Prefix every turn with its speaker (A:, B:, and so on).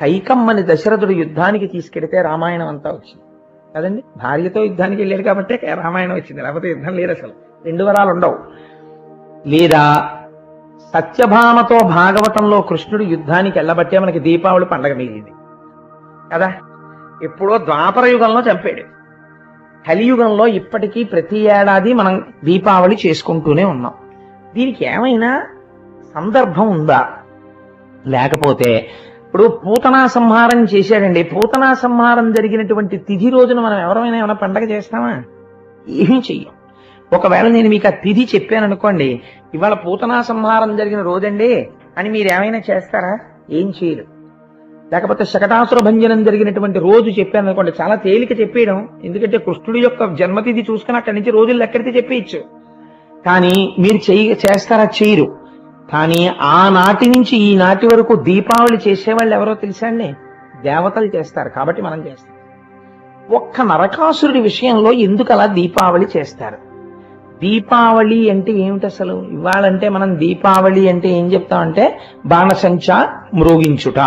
A: కైకమ్మని దశరథుడు యుద్ధానికి తీసుకెడితే రామాయణం అంతా వచ్చింది. కదండి? భార్యతో యుద్ధానికి వెళ్ళాడు కాబట్టే రామాయణం వచ్చింది. లేకపోతే యుద్ధం లేదు అసలు. రెండు వరాలు ఉండవు. లేదా సత్యభామతో భాగవతంలో కృష్ణుడు యుద్ధానికి వెళ్ళబట్టే మనకి దీపావళి పండగ మిగిలింది. కదా? ఎప్పుడో ద్వాపర యుగంలో చంపాడు. కలియుగంలో ఇప్పటికీ ప్రతి ఏడాది మనం దీపావళి చేసుకుంటూనే ఉన్నాం. దీనికి ఏమైనా సందర్భం ఉందా? లేకపోతే ఇప్పుడు పూతనా సంహారం చేశాడండి. పూతనా సంహారం జరిగినటువంటి తిథి రోజున మనం ఎవరైనా ఏమైనా పండగ చేస్తామా? ఏమీ చెయ్యం. ఒకవేళ నేను మీకు ఆ తిథి చెప్పాను అనుకోండి ఇవాళ పూతనా సంహారం జరిగిన రోజండి అని మీరు ఏమైనా చేస్తారా? ఏం చేయరు. లేకపోతే శకటాసుర భంజనం జరిగినటువంటి రోజు చెప్పాను అనుకోండి చాలా తేలిక చెప్పేయడం. ఎందుకంటే కృష్ణుడి యొక్క జన్మతిథి చూసుకుని అక్కడి నుంచి రోజులు ఎక్కడితే చెప్పేయచ్చు. కానీ మీరు చెయ్యి చేస్తారా? చేయరు. కానీ ఆనాటి నుంచి ఈ నాటి వరకు దీపావళి చేసేవాళ్ళు ఎవరో తెలుసా అండి? దేవతలు చేస్తారు. కాబట్టి మనం చేస్తాం. ఒక్క నరకాసురుడి విషయంలో ఎందుకు అలా దీపావళి చేస్తారు? దీపావళి అంటే ఏమిటి అసలు? ఇవాళంటే మనం దీపావళి అంటే ఏం చెప్తామంటే బాణసంచ మ్రోగించుట.